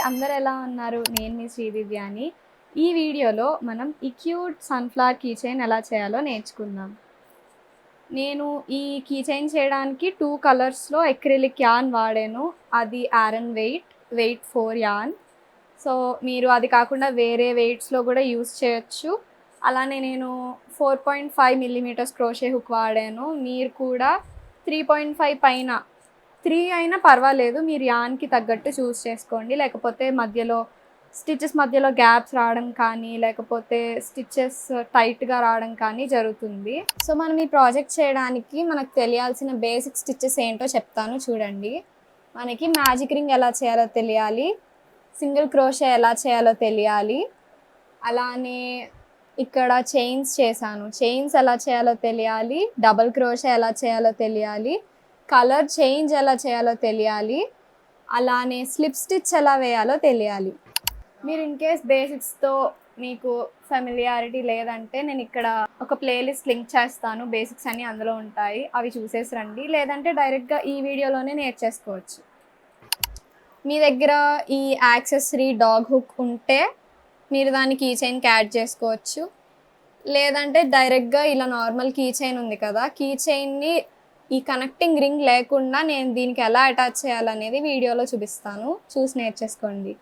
అందరు ఎలా ఉన్నారు? నేను మీ శ్రీదివ్య అని. ఈ వీడియోలో మనం ఈ క్యూట్ సన్ఫ్లవర్ కీ చైన్ ఎలా చేయాలో నేర్చుకుందాం. నేను ఈ కీ చైన్ చేయడానికి టూ కలర్స్లో ఎక్రిలిక్ యాన్ వాడాను. అది Aran weight weight four yarn. So మీరు అది కాకుండా వేరే వెయిట్స్లో కూడా యూస్ చేయొచ్చు. అలానే నేను four point five millimetres crochet hook వాడాను. మీరు కూడా త్రీ పాయింట్ ఫైవ్ పైన త్రీ అయినా పర్వాలేదు మీరు యాన్కి తగ్గట్టు చూస్ చేసుకోండి. లేకపోతే మధ్యలో స్టిచెస్ మధ్యలో గ్యాప్స్ రావడం కానీ లేకపోతే స్టిచెస్ టైట్గా రావడం కానీ జరుగుతుంది. సో మనం ఈ ప్రాజెక్ట్ చేయడానికి మనకు తెలియాల్సిన బేసిక్ స్టిచెస్ ఏంటో చెప్తాను చూడండి. మనకి మ్యాజిక్ రింగ్ ఎలా చేయాలో తెలియాలి. సింగిల్ క్రోషే ఎలా చేయాలో తెలియాలి. అలానే ఇక్కడ చైన్స్ చేశాను. చైన్స్ ఎలా చేయాలో తెలియాలి. డబల్ క్రోషే ఎలా చేయాలో తెలియాలి. కలర్ చేంజ్ ఎలా చేయాలో తెలియాలి. అలానే స్లిప్ స్టిచ్ ఎలా వేయాలో తెలియాలి. మీరు ఇన్ కేస్ బేసిక్స్తో మీకు ఫెమిలియారిటీ లేదంటే నేను ఇక్కడ ఒక ప్లేలిస్ట్ లింక్ చేస్తాను. బేసిక్స్ అన్నీ అందులో ఉంటాయి. అవి చూసేసి రండి. లేదంటే డైరెక్ట్గా ఈ వీడియోలోనే నేర్చేసుకోవచ్చు మీ దగ్గర ఈ యాక్సెసరీ డాగ్ హుక్ ఉంటే మీరు దాన్ని కీ చైన్కి యాడ్ చేసుకోవచ్చు. లేదంటే డైరెక్ట్గా ఇలా నార్మల్ కీ చైన్ ఉంది కదా కీ చైన్ని ఈ కనెక్టింగ్ రింగ్ లేకుండా నేను దీనికి ఎలా అటాచ్ చేయాలనేది వీడియోలో చూపిస్తాను. చూసి నేర్చేసుకోండి.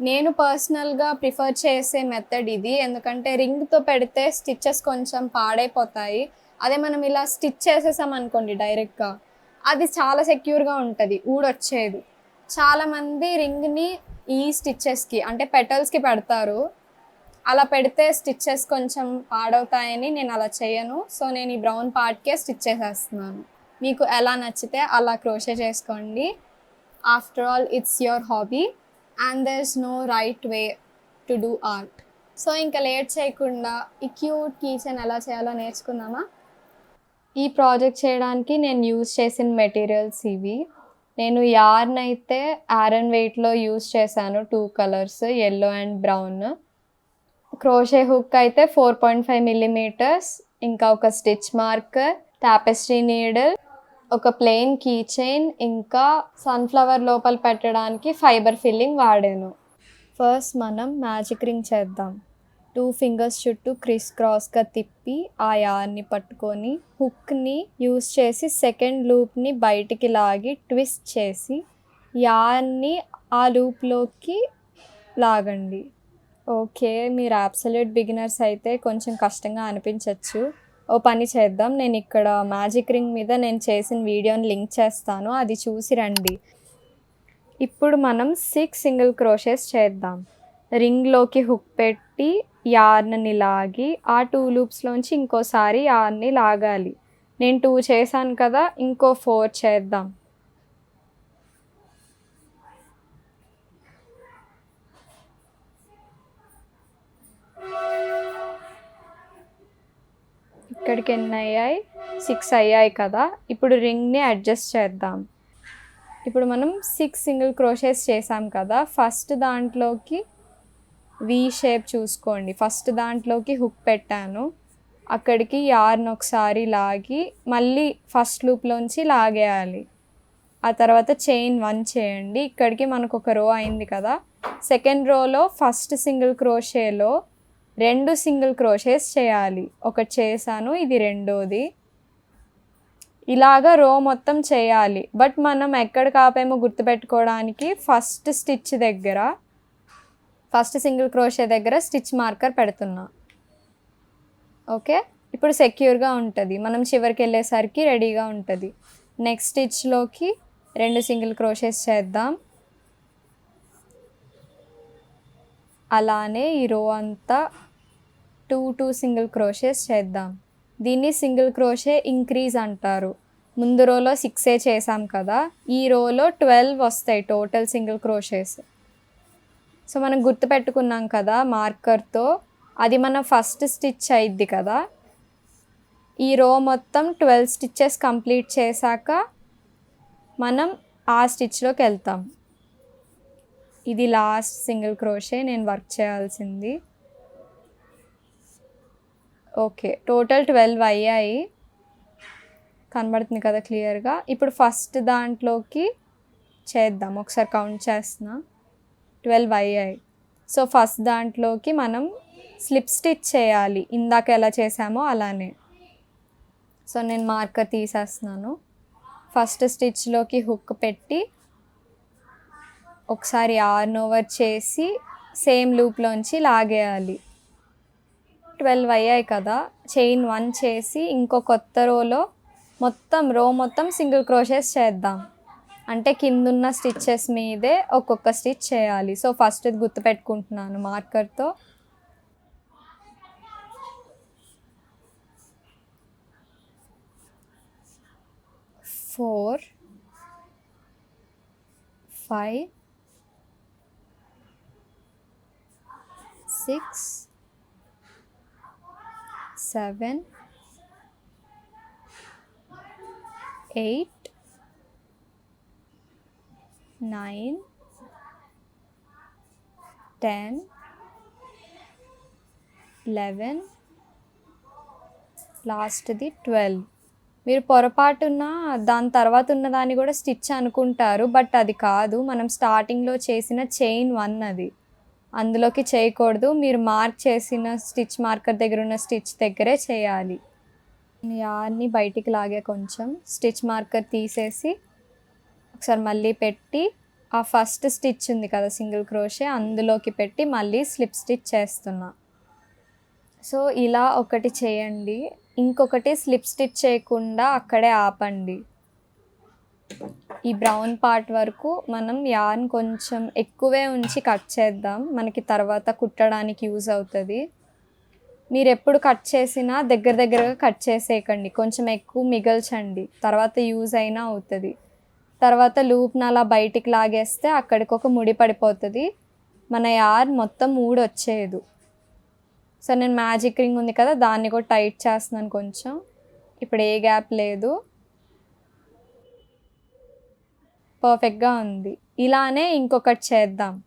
నేను పర్సనల్గా ప్రిఫర్ చేసే మెథడ్ ఇది. ఎందుకంటే రింగ్తో పెడితే స్టిచ్చెస్ కొంచెం పాడైపోతాయి. అదే మనం ఇలా స్టిచ్ చేసేసాం అనుకోండి డైరెక్ట్గా అది చాలా సెక్యూర్గా ఉంటుంది ఊడొచ్చేది. చాలామంది రింగ్ని ఈ స్టిచ్చెస్కి అంటే పెటల్స్కి పెడతారు. అలా పెడితే స్టిచ్చెస్ కొంచెం పాడవుతాయని నేను అలా చేయను. సో నేను ఈ బ్రౌన్ పార్ట్కే స్టిచ్ చేసేస్తున్నాను. మీకు ఎలా నచ్చితే అలా క్రోషే చేసుకోండి. After all it's your hobby and there is no right way to do art. So ఇంకా లేట్ చేయకుండా ఈ క్యూట్ కిచెన్ ఎలా చేయాలో నేర్చుకుందామా? ఈ ప్రాజెక్ట్ చేయడానికి నేను యూజ్ చేసిన మెటీరియల్స్ ఇవి. నేను యార్న్ అయితే ఆరన్ వెయిట్లో యూజ్ చేశాను. Two colours yellow and brown. Crochet hook అయితే ఫోర్ పాయింట్ ఫైవ్ మిల్లీమీటర్స్ ఇంకా ఒక స్టిచ్ మార్కర్ టాపెస్ట్రీ నీడల్ ఒక ప్లెయిన్ కీ చైన్ ఇంకా సన్ఫ్లవర్ లోపల పెట్టడానికి ఫైబర్ ఫిల్లింగ్ వాడాను. ఫస్ట్ మనం మ్యాజిక్ రింగ్ చేద్దాం. టూ ఫింగర్స్ చుట్టూ క్రిస్ క్రాస్గా తిప్పి ఆ యార్ని పట్టుకొని హుక్ని యూస్ చేసి సెకండ్ లూప్ని బయటికి లాగి ట్విస్ట్ చేసి యార్ని ఆ లూప్లోకి లాగండి. ఓకే మీరు అబ్సల్యూట్ బిగినర్స్ అయితే కొంచెం కష్టంగా అనిపించవచ్చు ఓ పని చేద్దాం నేను ఇక్కడ మ్యాజిక్ రింగ్ మీద నేను చేసిన వీడియోని లింక్ చేస్తాను అది చూసి రండి. ఇప్పుడు మనం సిక్స్ సింగిల్ క్రోషెస్ చేద్దాం. రింగ్లోకి హుక్ పెట్టి యార్న్ని లాగి ఆ టూ లూప్స్లోంచి ఇంకోసారి యార్ని లాగాలి. నేను టూ చేశాను కదా ఇంకో ఫోర్ చేద్దాం. ఇక్కడికి ఎన్ని అయ్యాయి? సిక్స్ అయ్యాయి కదా. ఇప్పుడు రింగ్ని అడ్జస్ట్ చేద్దాం. ఇప్పుడు మనం సిక్స్ సింగిల్ క్రోషెస్ చేసాం కదా. ఫస్ట్ దాంట్లోకి వి షేప్ చూసుకోండి. ఫస్ట్ దాంట్లోకి హుక్ పెట్టాను. అక్కడికి యార్న్ ఒకసారి లాగి మళ్ళీ ఫస్ట్ లూప్లోంచి లాగేయాలి. ఆ తర్వాత చైన్ వన్ చేయండి. ఇక్కడికి మనకు ఒక రో అయింది కదా. సెకండ్ రోలో ఫస్ట్ సింగిల్ క్రోషేలో రెండు సింగిల్ క్రోషేస్ చేయాలి. ఒకటి చేశాను ఇది రెండోది. ఇలాగా రో మొత్తం చేయాలి. బట్ మనం ఎక్కడ కాపేమో గుర్తుపెట్టుకోవడానికి ఫస్ట్ స్టిచ్ దగ్గర ఫస్ట్ సింగిల్ క్రోషే దగ్గర స్టిచ్ మార్కర్ పెడుతున్నా. ఓకే? ఇప్పుడు సెక్యూర్గా ఉంటుంది. మనం చివరికి వెళ్ళేసరికి రెడీగా ఉంటుంది. నెక్స్ట్ స్టిచ్లోకి రెండు సింగిల్ క్రోషెస్ చేద్దాం. అలానే ఈ రో అంతా టూ టూ సింగిల్ క్రోషెస్ చేద్దాం. దీన్ని సింగిల్ క్రోషే ఇంక్రీజ్ అంటారు. ముందు రోలో సిక్సే చేసాం కదా ఈ రోలో ట్వెల్వ్ వస్తాయి టోటల్ సింగిల్ క్రోషేస్. సో మనం గుర్తుపెట్టుకున్నాం కదా మార్కర్తో అది మన ఫస్ట్ స్టిచ్ అయింది కదా. ఈ రో మొత్తం ట్వెల్వ్ స్టిచ్చెస్ కంప్లీట్ చేశాక మనం ఆ స్టిచ్లోకి వెళ్తాం. ఇది లాస్ట్ సింగిల్ క్రోషే నేను వర్క్ చేయాల్సింది. ఓకే టోటల్ ట్వెల్వ్ అయ్యాయి. కనబడుతుంది కదా క్లియర్గా. ఇప్పుడు ఫస్ట్ దాంట్లోకి చేద్దాం. ఒకసారి కౌంట్ చేస్తున్నా. ట్వెల్వ్ అయ్యాయి. సో ఫస్ట్ దాంట్లోకి మనం స్లిప్ స్టిచ్ చేయాలి. ఇందాక ఎలా చేసామో అలానే. సో నేను మార్కర్ తీసేస్తున్నాను. ఫస్ట్ స్టిచ్లోకి హుక్ పెట్టి ఒకసారి ఆర్న్ ఓవర్ చేసి సేమ్ లూప్లోంచి లాగేయాలి. ట్వెల్వ్ అయ్యాయి కదా చైన్ వన్ చేసి ఇంకో కొత్త రోలో మొత్తం రో మొత్తం సింగిల్ క్రోషెస్ చేద్దాం. అంటే కిందున్న స్టిచ్చెస్ మీదే ఒక్కొక్క స్టిచ్ చేయాలి. సో ఫస్ట్ ఇది గుర్తుపెట్టుకుంటున్నాను మార్కర్తో. Four five six seven eight nine ten eleven లాస్ట్ది twelve. మీరు పొరపాటున దాని తర్వాత ఉన్న దాన్ని కూడా స్టిచ్ అనుకుంటారు బట్ అది కాదు. మనం స్టార్టింగ్లో చేసిన చైన్ వన్ అది. అందులోకి చేయకూడదు. మీరు మార్క్ చేసిన స్టిచ్ మార్కర్ దగ్గర ఉన్న స్టిచ్ దగ్గరే చేయాలి. యాన్ని బయటికి లాగే కొంచెం స్టిచ్ మార్కర్ తీసేసి ఒకసారి మళ్ళీ పెట్టి ఆ ఫస్ట్ స్టిచ్ ఉంది కదా సింగిల్ క్రోషే అందులోకి పెట్టి మళ్ళీ స్లిప్ స్టిచ్ చేస్తున్నా. సో ఇలా ఒకటి చేయండి. ఇంకొకటి స్లిప్ స్టిచ్ చేయకుండా అక్కడే ఆపండి. ఈ బ్రౌన్ పార్ట్ వరకు మనం యార్న్ కొంచెం ఎక్కువే ఉంచి కట్ చేద్దాం. మనకి తర్వాత కుట్టడానికి యూజ్ అవుతుంది. మీరు ఎప్పుడు కట్ చేసినా దగ్గర దగ్గరగా కట్ చేసేయకండి. కొంచెం ఎక్కువ మిగల్చండి. తర్వాత యూజ్ అయినా అవుతుంది. తర్వాత లూప్ని అలా బయటికి లాగేస్తే అక్కడికి ఒక ముడి పడిపోతుంది. మన యార్ మొత్తం మూడు వచ్చేయదు. సో నేను మ్యాజిక్ రింగ్ ఉంది కదా దాన్ని కూడా టైట్ చేస్తున్నాను కొంచెం. ఇప్పుడు ఏ గ్యాప్ లేదు. పర్ఫెక్ట్గా ఉంది. ఇలానే ఇంకొకటి చేద్దాం.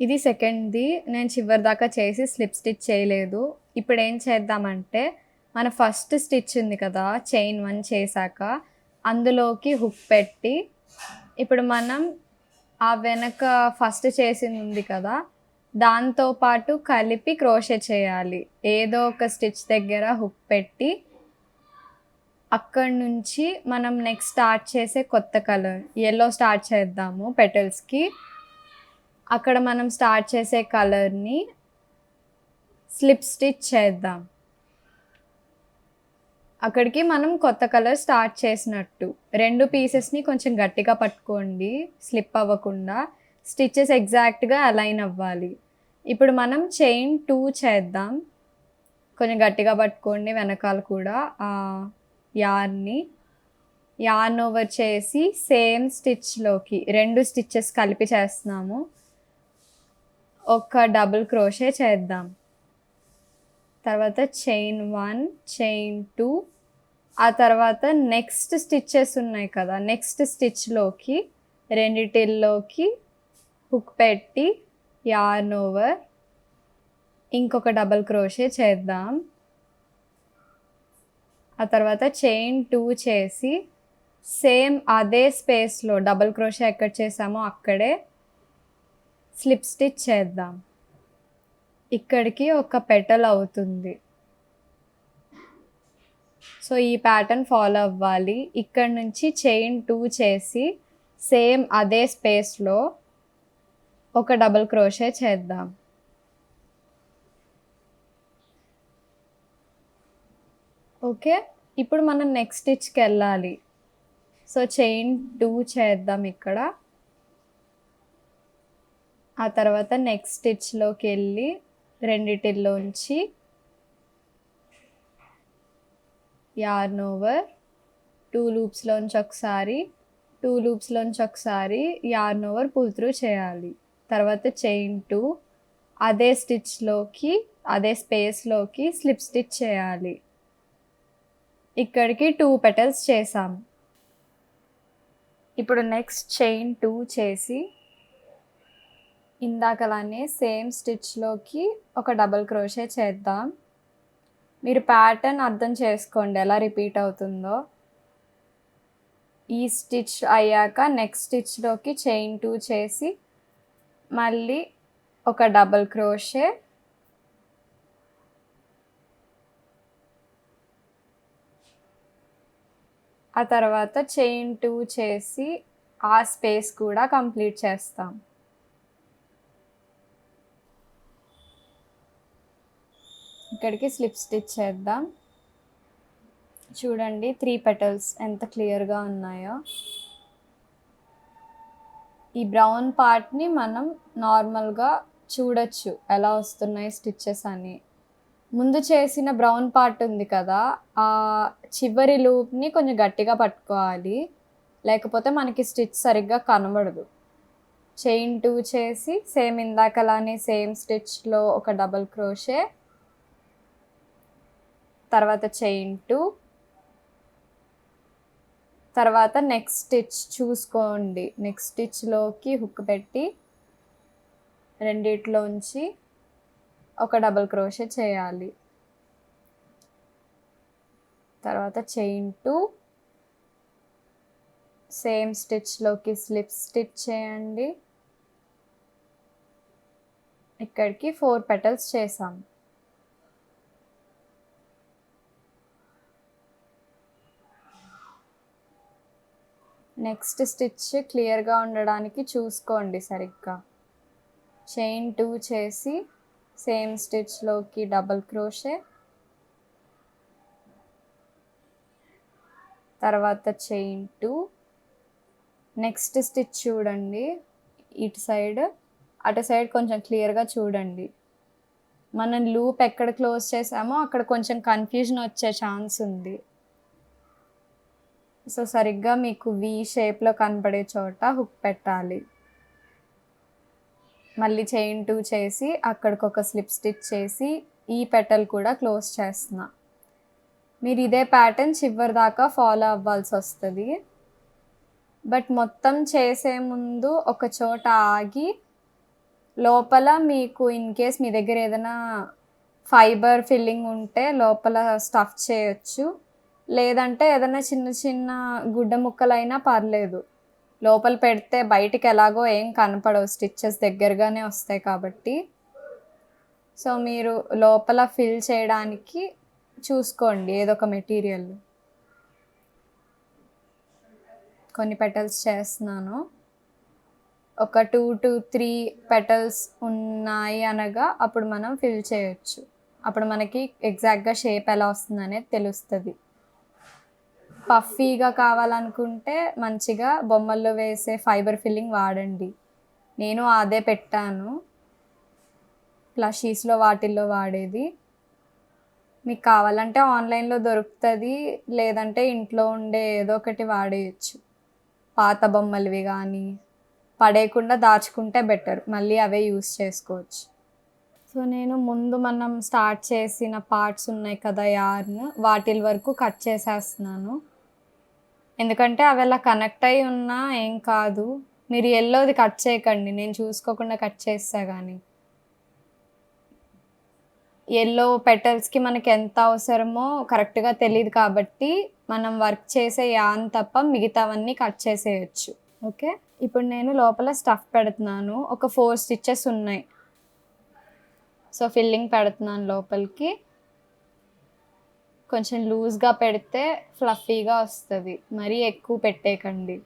ఇది సెకండ్ది. నేను చివరి దాకా చేసి స్లిప్ స్టిచ్ చేయలేదు. ఇప్పుడు ఏం చేద్దామంటే మన ఫస్ట్ స్టిచ్ ఉంది కదా చైన్ వన్ చేశాక అందులోకి హుక్ పెట్టి ఇప్పుడు మనం ఆ వెనక ఫస్ట్ చేసింది ఉంది కదా దాంతో పాటు కలిపి క్రోషే చేయాలి. ఏదో ఒక స్టిచ్ దగ్గర హుక్ పెట్టి అక్కడి నుంచి మనం నెక్స్ట్ స్టార్ట్ చేసే కొత్త కలర్ ఎల్లో స్టార్ట్ చేద్దాము పెటల్స్కి అక్కడ మనం స్టార్ట్ చేసే కలర్ని స్లిప్ స్టిచ్ చేద్దాం. అక్కడికి మనం కొత్త కలర్ స్టార్ట్ చేసినట్టు. రెండు పీసెస్ని కొంచెం గట్టిగా పట్టుకోండి స్లిప్ అవ్వకుండా. స్టిచ్చెస్ ఎగ్జాక్ట్గా అలైన్ అవ్వాలి. ఇప్పుడు మనం చైన్ టూ చేద్దాం. కొంచెం గట్టిగా పట్టుకోండి వెనకాల కూడా. యార్ని యార్న్ ఓవర్ చేసి సేమ్ స్టిచ్లోకి రెండు స్టిచ్చెస్ కలిపి చేస్తున్నాము. ఒక డబుల్ క్రోషే చేద్దాం. తర్వాత చైన్ వన్ చైన్ టూ. ఆ తర్వాత నెక్స్ట్ స్టిచ్చెస్ ఉన్నాయి కదా నెక్స్ట్ స్టిచ్లోకి రెండిటిల్లోకి హుక్ పెట్టి యార్న్ ఓవర్ ఇంకొక డబల్ క్రోషే చేద్దాం. ఆ తర్వాత చైన్ టూ చేసి సేమ్ అదే స్పేస్లో డబల్ క్రోషే ఎక్కడ చేసామో అక్కడే స్లిప్ స్టిచ్ చేద్దాం. ఇక్కడికి ఒక పెటల్ అవుతుంది. సో ఈ ప్యాటర్న్ ఫాలో అవ్వాలి. ఇక్కడ నుంచి చైన్ టూ చేసి సేమ్ అదే స్పేస్లో ఒక డబుల్ క్రోషే చేద్దాం. ఓకే? ఇప్పుడు మనం నెక్స్ట్ స్టిచ్కి వెళ్ళాలి సో చైన్ టూ చేద్దాం ఇక్కడ. ఆ తర్వాత నెక్స్ట్ స్టిచ్లోకి వెళ్ళి రెండిటిల్లోంచి యార్న్ ఓవర్ టూ లూప్స్లోంచి ఒకసారి టూ లూప్స్లోంచి ఒకసారి యార్న్ ఓవర్ పుల్ త్రూ చేయాలి. తర్వాత చైన్ టూ అదే స్టిచ్లోకి అదే స్పేస్లోకి స్లిప్ స్టిచ్ చేయాలి. ఇక్కడికి టూ పెటల్స్ చేసాం ఇప్పుడు నెక్స్ట్ చైన్ టూ చేసి ఇందాకలానే సేమ్ స్టిచ్లోకి ఒక డబల్ క్రోషే చేద్దాం. మీరు ప్యాటర్న్ అర్థం చేసుకోండి ఎలా రిపీట్ అవుతుందో. ఈ స్టిచ్ అయ్యాక నెక్స్ట్ స్టిచ్లోకి చైన్ టూ చేసి మళ్ళీ ఒక డబల్ క్రోషే ఆ తర్వాత చైన్ టూ చేసి ఆ స్పేస్ కూడా కంప్లీట్ చేస్తాం. ఇక్కడికి స్లిప్ స్టిచ్ చేద్దాం. చూడండి త్రీ పెటల్స్ ఎంత క్లియర్గా ఉన్నాయో. ఈ బ్రౌన్ పార్ట్ని మనం నార్మల్గా చూడొచ్చు ఎలా వస్తున్నాయి స్టిచ్చెస్ అని. ముందు చేసిన బ్రౌన్ పార్ట్ ఉంది కదా ఆ చివరి లూప్ని కొంచెం గట్టిగా పట్టుకోవాలి. లేకపోతే మనకి స్టిచ్ సరిగ్గా కనబడదు. చైన్ టూ చేసి సేమ్ ఇందాకలానే సేమ్ స్టిచ్లో ఒక డబల్ క్రోషే తర్వాత చైన్ టూ తర్వాత నెక్స్ట్ స్టిచ్ చూసుకోండి. నెక్స్ట్ స్టిచ్లోకి హుక్ పెట్టి రెండిట్లోంచి ఒక డబల్ క్రోషే చేయాలి. తర్వాత చైన్ టూ. సేమ్ స్టిచ్లోకి స్లిప్ స్టిచ్ చేయండి. ఇక్కడికి ఫోర్ పెటల్స్ చేసాం. నెక్స్ట్ స్టిచ్ క్లియర్గా ఉండడానికి చూసుకోండి సరిగ్గా. చైన్ టూ చేసి సేమ్ స్టిచ్లోకి డబల్ క్రోషే. తర్వాత చైన్ టూ. నెక్స్ట్ స్టిచ్ చూడండి ఇటు సైడ్. అటు సైడ్ కొంచెం క్లియర్గా చూడండి. మనం లూప్ ఎక్కడ క్లోజ్ చేసామో అక్కడ కొంచెం కన్ఫ్యూజన్ వచ్చే ఛాన్స్ ఉంది. సో సరిగ్గా మీకు వి షేప్లో కనపడే చోట హుక్ పెట్టాలి. మళ్ళీ చైన్ టూ చేసి అక్కడికి ఒక స్లిప్ స్టిచ్ చేసి ఈ పెటల్ కూడా క్లోజ్ చేస్తున్నా. మీరు ఇదే ప్యాటర్న్ చివరి దాకా ఫాలో అవ్వాల్సి వస్తుంది. బట్ మొత్తం చేసే ముందు ఒక చోట ఆగి లోపల మీకు ఇన్ కేస్ మీ దగ్గర ఏదైనా ఫైబర్ ఫిల్లింగ్ ఉంటే లోపల స్టఫ్ చేయొచ్చు. లేదంటే ఏదైనా చిన్న చిన్న గుడ్డ ముక్కలైనా పర్లేదు. లోపల పెడితే బయటికి ఎలాగో ఏం కనపడవు. స్టిచ్చెస్ దగ్గరగానే వస్తాయి కాబట్టి. సో మీరు లోపల ఫిల్ చేయడానికి చూసుకోండి ఏదో ఒక మెటీరియల్. కొన్ని పెటల్స్ చేస్తున్నాను. ఒక టూ టు త్రీ పెటల్స్ ఉన్నాయి అనగా అప్పుడు మనం ఫిల్ చేయొచ్చు. అప్పుడు మనకి ఎగ్జాక్ట్గా షేప్ ఎలా వస్తుంది అనేది తెలుస్తుంది. పఫీగా కావాలనుకుంటే మంచిగా బొమ్మల్లో వేసే ఫైబర్ ఫిల్లింగ్ వాడండి. నేను అదే పెట్టాను. ప్లషీస్లో వాటిల్లో వాడేది. మీకు కావాలంటే ఆన్లైన్లో దొరుకుతుంది లేదంటే ఇంట్లో ఉండే ఏదో ఒకటి వాడేయచ్చు. పాత బొమ్మలవి కానీ పడేయకుండా దాచుకుంటే బెటర్. మళ్ళీ అవే యూస్ చేసుకోవచ్చు. సో నేను ముందు మనం స్టార్ట్ చేసిన పార్ట్స్ ఉన్నాయి కదా యార్న్. వాటిల వరకు కట్ చేసేస్తున్నాను. ఎందుకంటే అవి అలా కనెక్ట్ అయి ఉన్నా ఏం కాదు. మీరు ఎల్లోది కట్ చేయకండి. నేను చూసుకోకుండా కట్ చేస్తా కానీ ఎల్లో పెటల్స్కి మనకి ఎంత అవసరమో కరెక్ట్గా తెలియదు కాబట్టి మనం వర్క్ చేసే యాన్ తప్ప మిగతావన్నీ కట్ చేసేయచ్చు. ఓకే? ఇప్పుడు నేను లోపల స్టఫ్ పెడుతున్నాను. ఒక ఫోర్ స్టిచ్చెస్ ఉన్నాయి. సో ఫిల్లింగ్ పెడుతున్నాను లోపలికి. కొంచెం లూజ్గా పెడితే ఫ్లఫీగా వస్తుంది. మరీ ఎక్కువ పెట్టేయకండి.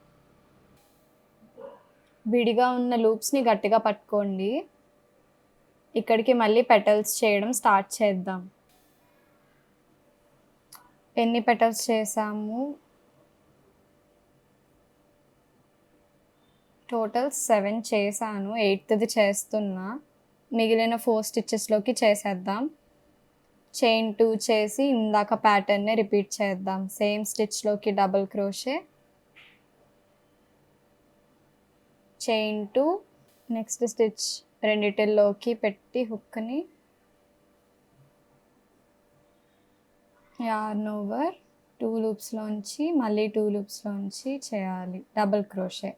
విడిగా ఉన్న లూప్స్ని గట్టిగా పట్టుకోండి. ఇక్కడికి మళ్ళీ పెటల్స్ చేయడం స్టార్ట్ చేద్దాం. ఎన్ని పెటల్స్ చేసాము టోటల్ సెవెన్ చేశాను. ఎయిత్ది చేస్తున్నా. మిగిలిన ఫోర్ స్టిచ్చెస్లోకి చేసేద్దాం. చైన్ టూ చేసి ఇందాక ప్యాటర్న్నే రిపీట్ చేద్దాం. Same స్టిచ్లోకి double crochet chain two next stitch రెండిటిల్లోకి పెట్టి హుక్ని యార్న్ ఓవర్ టూ లూప్స్లోంచి మళ్ళీ టూ లూప్స్లోంచి చేయాలి. డబుల్ క్రోషే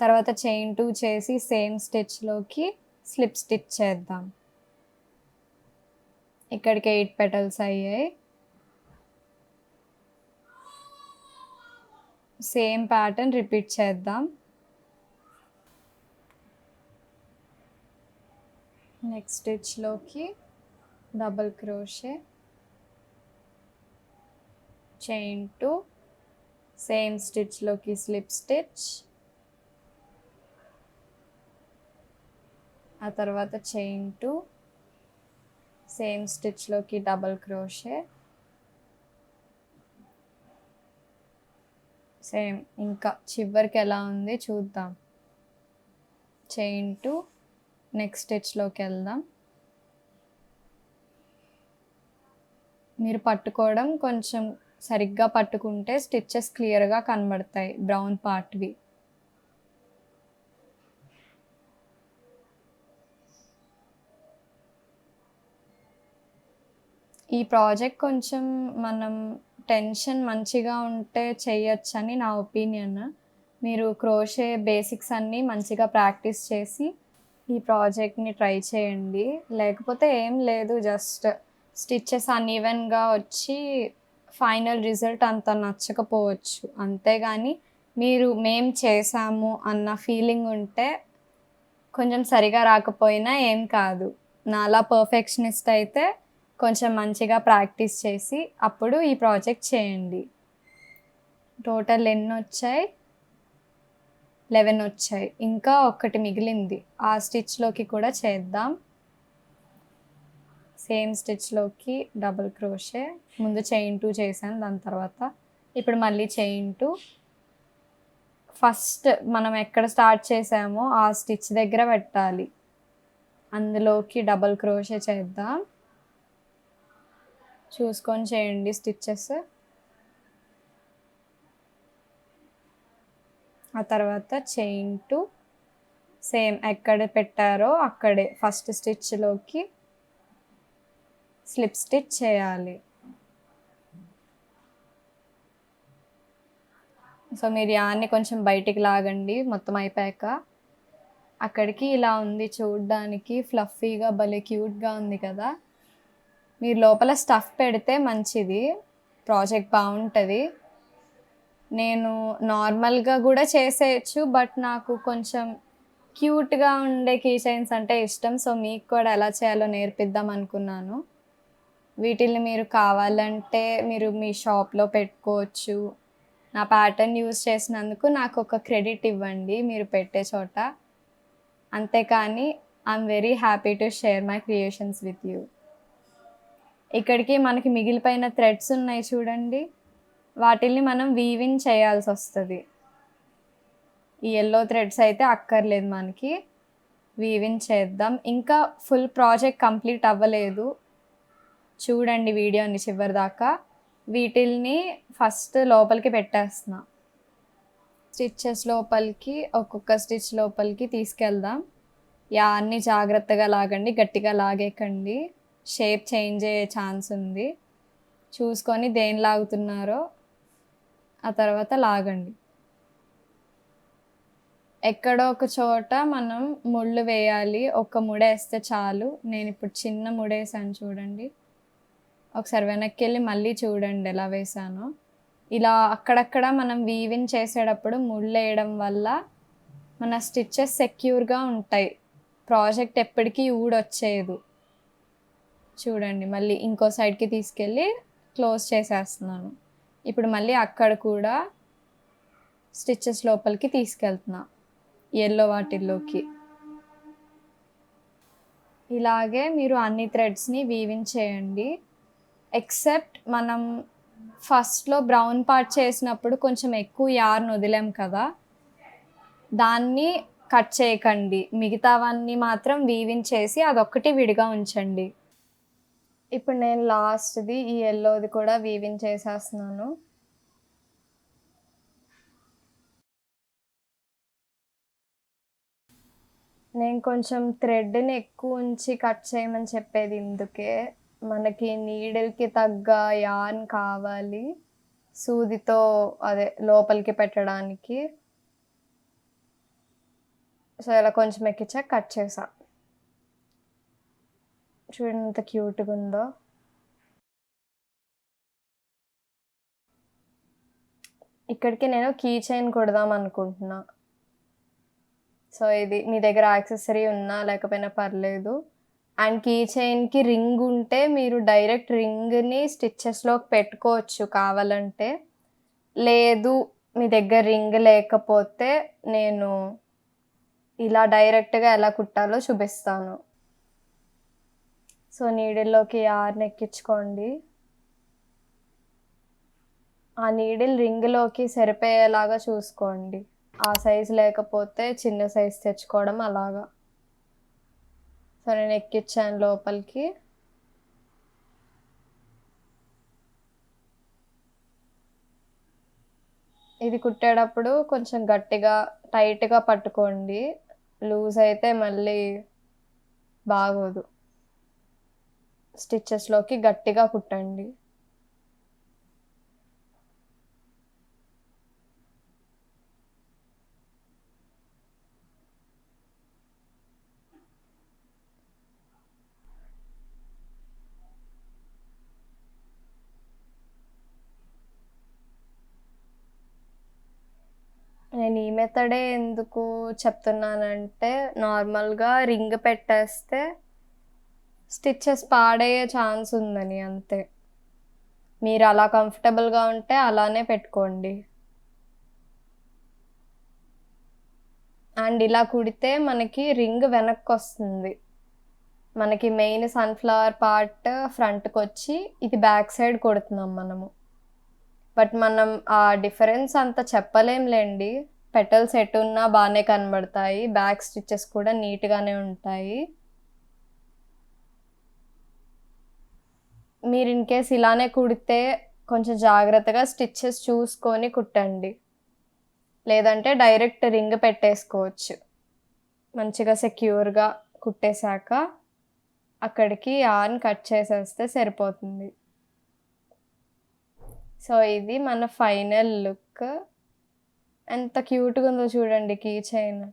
తర్వాత చైన్ టూ చేసి సేమ్ స్టిచ్లోకి స్లిప్ స్టిచ్ చేద్దాం. ఇక్కడికి ఎయిట్ పెటల్స్ అయ్యాయి. సేమ్ ప్యాటర్న్ రిపీట్ చేద్దాం. Next స్టిచ్లోకి double crochet. Chain two. Same స్టిచ్లోకి slip stitch. ఆ తర్వాత చైన్ టు. సేమ్ స్టిచ్లోకి డబల్ క్రోషే సేమ్ ఇంకా చివరికి ఎలా ఉంది చూద్దాం. చైన్ టు నెక్స్ట్ స్టిచ్లోకి వెళ్దాం. మీరు పట్టుకోవడం కొంచెం సరిగ్గా పట్టుకుంటే స్టిచ్చెస్ క్లియర్గా కనబడతాయి బ్రౌన్ పార్ట్వి ఈ ప్రాజెక్ట్ కొంచెం మనం టెన్షన్ మంచిగా ఉంటే చేయొచ్చని నా ఒపీనియన్. మీరు క్రోషే బేసిక్స్ అన్నీ మంచిగా ప్రాక్టీస్ చేసి ఈ ప్రాజెక్ట్ని ట్రై చేయండి. లేకపోతే ఏం లేదు జస్ట్ స్టిచ్చెస్ అన్ఈవెన్గా వచ్చి ఫైనల్ రిజల్ట్ అంత నచ్చకపోవచ్చు. అంతేగాని మీరు మేం చేసాము అన్న ఫీలింగ్ ఉంటే కొంచెం సరిగా రాకపోయినా ఏం కాదు. నాలా పర్ఫెక్షనిస్ట్ అయితే కొంచెం మంచిగా ప్రాక్టీస్ చేసి అప్పుడు ఈ ప్రాజెక్ట్ చేయండి. టోటల్ ఎన్ని వచ్చాయి? లెవెన్ వచ్చాయి. ఇంకా ఒకటి మిగిలింది. ఆ స్టిచ్లోకి కూడా చేద్దాం. సేమ్ స్టిచ్లోకి డబుల్ క్రోషే. ముందు చైన్ టూ చేశాను దాని తర్వాత ఇప్పుడు మళ్ళీ చైన్ టూ. ఫస్ట్ మనం ఎక్కడ స్టార్ట్ చేసామో ఆ స్టిచ్ దగ్గర పెట్టాలి. అందులోకి డబుల్ క్రోషే చేద్దాం. చూసుకొని చేయండి స్టిచ్చెస్. ఆ తర్వాత చైన్ టు సేమ్ ఎక్కడ పెట్టారో అక్కడే ఫస్ట్ స్టిచ్లోకి స్లిప్ స్టిచ్ చేయాలి. సో మీరు యాన్ని కొంచెం బయటికి లాగండి మొత్తం అయిపోయాక. అక్కడికి ఇలా ఉంది చూడడానికి ఫ్లఫీగా భలే క్యూట్గా ఉంది కదా. మీరు లోపల స్టఫ్ పెడితే మంచిది. ప్రాజెక్ట్ బాగుంటుంది. నేను నార్మల్గా కూడా చేసేయచ్చు బట్ నాకు కొంచెం క్యూట్గా ఉండే కీ చైన్స్ అంటే ఇష్టం. సో మీకు కూడా ఎలా చేయాలో నేర్పిద్దాం అనుకున్నాను. వీటిని మీరు కావాలంటే మీరు మీ షాప్లో పెట్టుకోవచ్చు. నా ప్యాటర్న్ యూజ్ చేసినందుకు నాకు ఒక క్రెడిట్ ఇవ్వండి మీరు పెట్టే చోట. అంతేకాని I'm very happy to share my creations with you ఇక్కడికి మనకి మిగిలిపోయిన థ్రెడ్స్ ఉన్నాయి చూడండి. వాటిల్ని మనం వీవింగ్ చేయాల్సి వస్తుంది. ఈ ఎల్లో థ్రెడ్స్ అయితే అక్కర్లేదు మనకి. వీవిన్ చేద్దాం. ఇంకా ఫుల్ ప్రాజెక్ట్ కంప్లీట్ అవ్వలేదు. చూడండి వీడియోని చివరి దాకా వీటిల్ని ఫస్ట్ లోపలికి పెట్టేస్తున్నా. స్టిచ్చెస్ లోపలికి ఒక్కొక్క స్టిచ్ లోపలికి తీసుకెళ్దాం. యాన్ని జాగ్రత్తగా లాగండి గట్టిగా లాగేకండి. షేప్ చేంజ్ అయ్యే ఛాన్స్ ఉంది. చూసుకొని దేని లాగుతున్నారో ఆ తర్వాత లాగండి. ఎక్కడో ఒక చోట మనం ముళ్ళు వేయాలి ఒక ముడేస్తే చాలు. నేను ఇప్పుడు చిన్న ముడేసాను చూడండి. ఒకసారి వెనక్కి వెళ్ళి మళ్ళీ చూడండి ఎలా వేసానో. ఇలా అక్కడక్కడ మనం వీవింగ్ చేసేటప్పుడు ముళ్ళు వేయడం వల్ల మన స్టిచ్చెస్ సెక్యూర్గా ఉంటాయి. ప్రాజెక్ట్ ఎప్పటికీ ఊడొచ్చేది చూడండి మళ్ళీ ఇంకో సైడ్కి తీసుకెళ్ళి క్లోజ్ చేసేస్తున్నాను. ఇప్పుడు మళ్ళీ అక్కడ కూడా స్టిచ్చెస్ లోపలికి తీసుకెళ్తున్నా ఎల్లో వాటిల్లోకి. ఇలాగే మీరు అన్ని థ్రెడ్స్ని వీవింగ్ చేయండి. ఎక్సెప్ట్ మనం ఫస్ట్లో బ్రౌన్ పార్ట్ చేసినప్పుడు కొంచెం ఎక్కువ యార్న్ వదిలాం కదా? దాన్ని కట్ చేయకండి. మిగతావన్నీ మాత్రం వీవింగ్ చేసి అదొక్కటి విడిగా ఉంచండి. ఇప్పుడు నేను లాస్ట్ది ఈ ఎల్లోది కూడా వీవింగ్ చేసేస్తున్నాను. నేను కొంచెం థ్రెడ్ని ఎక్కువ ఉంచి కట్ చేయమని చెప్పేది ఇందుకే. మనకి నీడిల్కి తగ్గ యాన్ కావాలి. సూదితో అదే లోపలికి పెట్టడానికి. సో ఇలా కొంచెం ఎక్కించా కట్ చేసా. చూడండి ఎంత క్యూట్గా ఉందో ఇక్కడికి నేను కీ చైన్ కుడదాం అనుకుంటున్నా. సో ఇది మీ దగ్గర యాక్సెసరీ ఉన్నా లేకపోయినా పర్లేదు. అండ్ కీ చైన్కి రింగ్ ఉంటే మీరు డైరెక్ట్ రింగ్ని స్టిచ్చెస్లో పెట్టుకోవచ్చు కావాలంటే. లేదు మీ దగ్గర రింగ్ లేకపోతే నేను ఇలా డైరెక్ట్గా ఎలా కుట్టాలో చూపిస్తాను. సో నీడిల్లోకి ఆర్ని ఎక్కించుకోండి ఆ నీడిల్ రింగ్లోకి సరిపోయేలాగా చూసుకోండి. ఆ సైజ్ లేకపోతే చిన్న సైజ్ తెచ్చుకోవడం అలాగా. సో నేను ఎక్కించాను లోపలికి. ఇది కుట్టేటప్పుడు కొంచెం గట్టిగా టైట్గా పట్టుకోండి. లూజ్ అయితే మళ్ళీ బాగోదు. స్టిచ్చెస్లోకి గట్టిగా కుట్టండి. నేను ఈ మెథడే ఎందుకు చెప్తున్నానంటే నార్మల్గా రింగ్ పెట్టేస్తే స్టిచ్చెస్ పాడయ్యే ఛాన్స్ ఉందని అంతే. మీరు అలా కంఫర్టబుల్గా ఉంటే అలానే పెట్టుకోండి. అండ్ ఇలా కుడితే మనకి రింగ్ వెనక్కి వస్తుంది మనకి మెయిన్ సన్ఫ్లవర్ పార్ట్ ఫ్రంట్కి వచ్చి ఇది బ్యాక్ సైడ్ కొడుతున్నాం మనము. బట్ మనం ఆ డిఫరెన్స్ అంత చెప్పలేంలేండి. పెటల్స్ ఎటు ఉన్నా బాగానే కనబడతాయి. బ్యాక్ స్టిచెస్ కూడా నీట్గానే ఉంటాయి. మీరు ఇన్ కేస్ ఇలానే కుడితే కొంచెం జాగ్రత్తగా స్టిచ్చెస్ చూసుకొని కుట్టండి. లేదంటే డైరెక్ట్ రింగ్ పెట్టేసుకోవచ్చు. మంచిగా సెక్యూర్గా కుట్టేశాక అక్కడికి ఆన్ కట్ చేసేస్తే సరిపోతుంది. సో ఇది మన ఫైనల్ లుక్ ఎంత క్యూట్గా ఉందో చూడండి కీ చైన్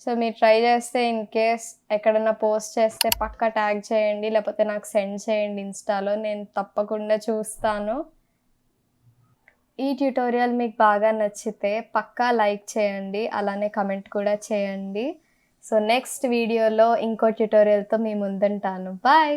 సో మీరు ట్రై చేస్తే ఇన్ కేస్ ఎక్కడన్నా పోస్ట్ చేస్తే పక్క ట్యాగ్ చేయండి లేకపోతే నాకు సెండ్ చేయండి ఇన్స్టాలో నేను తప్పకుండా చూస్తాను. ఈ ట్యూటోరియల్ మీకు బాగా నచ్చితే పక్కా లైక్ చేయండి అలానే కమెంట్ కూడా చేయండి. సో నెక్స్ట్ వీడియోలో ఇంకో ట్యూటోరియల్తో మీ ముందుంటాను. బాయ్!